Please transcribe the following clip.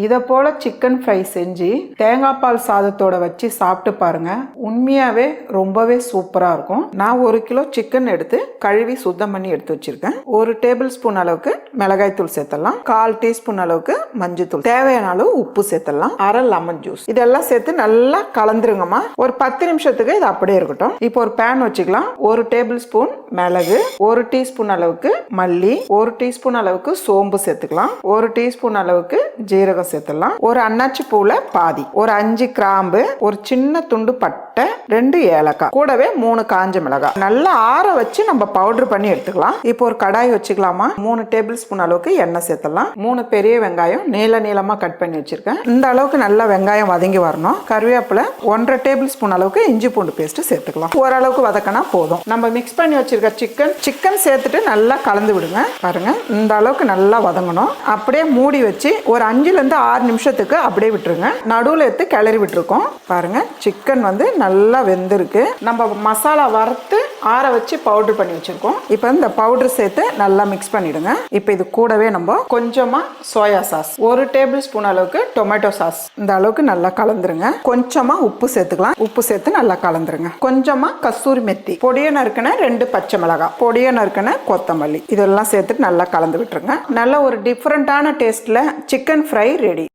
இதை போல chicken fry செஞ்சு தேங்காய் பால் சாதத்தோட வச்சு சாப்பிட்டு பாருங்க. உண்மையாவே ரொம்பவே சூப்பரா இருக்கும். நான் ஒரு கிலோ சிக்கன் எடுத்து கழுவி சுத்தம் பண்ணி எடுத்து வச்சிருக்கேன். ஒரு டேபிள் ஸ்பூன் அளவுக்கு மிளகாய் தூள் சேர்த்தலாம் கால் டீஸ்பூன் அளவுக்கு மஞ்சள் தேவையான அளவு உப்பு சேர்த்தலாம் அரை லெமன் ஜூஸ். இதெல்லாம் சேர்த்து நல்லா கலந்துருங்கம்மா. ஒரு பத்து நிமிஷத்துக்கு இது அப்படியே இருக்கட்டும். இப்போ ஒரு பேன் வச்சுக்கலாம். ஒரு டேபிள் ஸ்பூன் மிளகு ஒரு டீஸ்பூன் அளவுக்கு மல்லி ஒரு டீஸ்பூன் அளவுக்கு சோம்பு சேர்த்துக்கலாம். ஒரு டீஸ்பூன் அளவுக்கு ஜீரகம் சேர்த்துக்கலாம் ஒரு அன்னாச்சி பூல பாதி ஒரு அஞ்சு கிராம்பு ஒரு சின்ன துண்டு பட்டை ரெண்டு ஏலக்காய் கூடவே மூணு காஞ்ச மிளகாய். நல்லா ஆற வச்சு நம்ம பவுடர் பண்ணி எடுத்துக்கலாம். இப்போ ஒரு கடாய் வச்சுக்கலாமா? மூணு டேபிள் ஸ்பூன் அளவுக்கு எண்ணெய் சேர்த்துலாம் மூணு பெரிய வெங்காயம் நீள நீளமா கட் பண்ணி வச்சிருக்கேன். இந்த அளவுக்கு நல்லா வெங்காயம் வதங்கி வரணும். கருவேப்பிலை ஒன்றரை டேபிள் ஸ்பூன் அளவுக்கு இஞ்சி பூண்டு பேஸ்ட் சேர்த்துக்கலாம். ஓரளவுக்கு வதக்கினா போதும். நம்ம மிக்ஸ் பண்ணி வச்சிருக்க சிக்கன் சிக்கன் சேர்த்துட்டு நல்லா கலந்து விடுங்க. பாருங்க இந்த அளவுக்கு நல்லா வதங்கணும். அப்படியே மூடி வச்சு ஒரு அஞ்சுல இருந்து ஆறு நிமிஷத்துக்கு அப்படியே விட்டுருங்க. நடுவில் எடுத்து கிளறி விட்டுருக்கோம். பாருங்க சிக்கன் வந்து நல்லா வெந்திருக்கு. நம்ம மசாலா வறுத்து ஆற வச்சு பவுடர் பண்ணி வச்சுருக்கோம். இப்போ இந்த பவுடர் சேர்த்து நல்லா மிக்ஸ் பண்ணிவிடுங்க இப்போ இது கூடவே நம்ம கொஞ்சமாக சோயா சாஸ் ஒரு டேபிள் ஸ்பூன் அளவுக்கு டொமேட்டோ சாஸ் இந்த அளவுக்கு நல்லா கலந்துருங்க. கொஞ்சமாக உப்பு சேர்த்துக்கலாம். உப்பு சேர்த்து நல்லா கலந்துருங்க. கொஞ்சமாக கஸ்தூரி மெத்தி. பொடியை நறுக்கின ரெண்டு பச்சை மிளகாய் பொடியை நறுக்கின கொத்தமல்லி. இதெல்லாம் சேர்த்துட்டு நல்லா கலந்து விட்டுருங்க. நல்ல ஒரு டிஃப்ரெண்ட்டான டேஸ்ட்டில் சிக்கன் ஃப்ரை ரெடி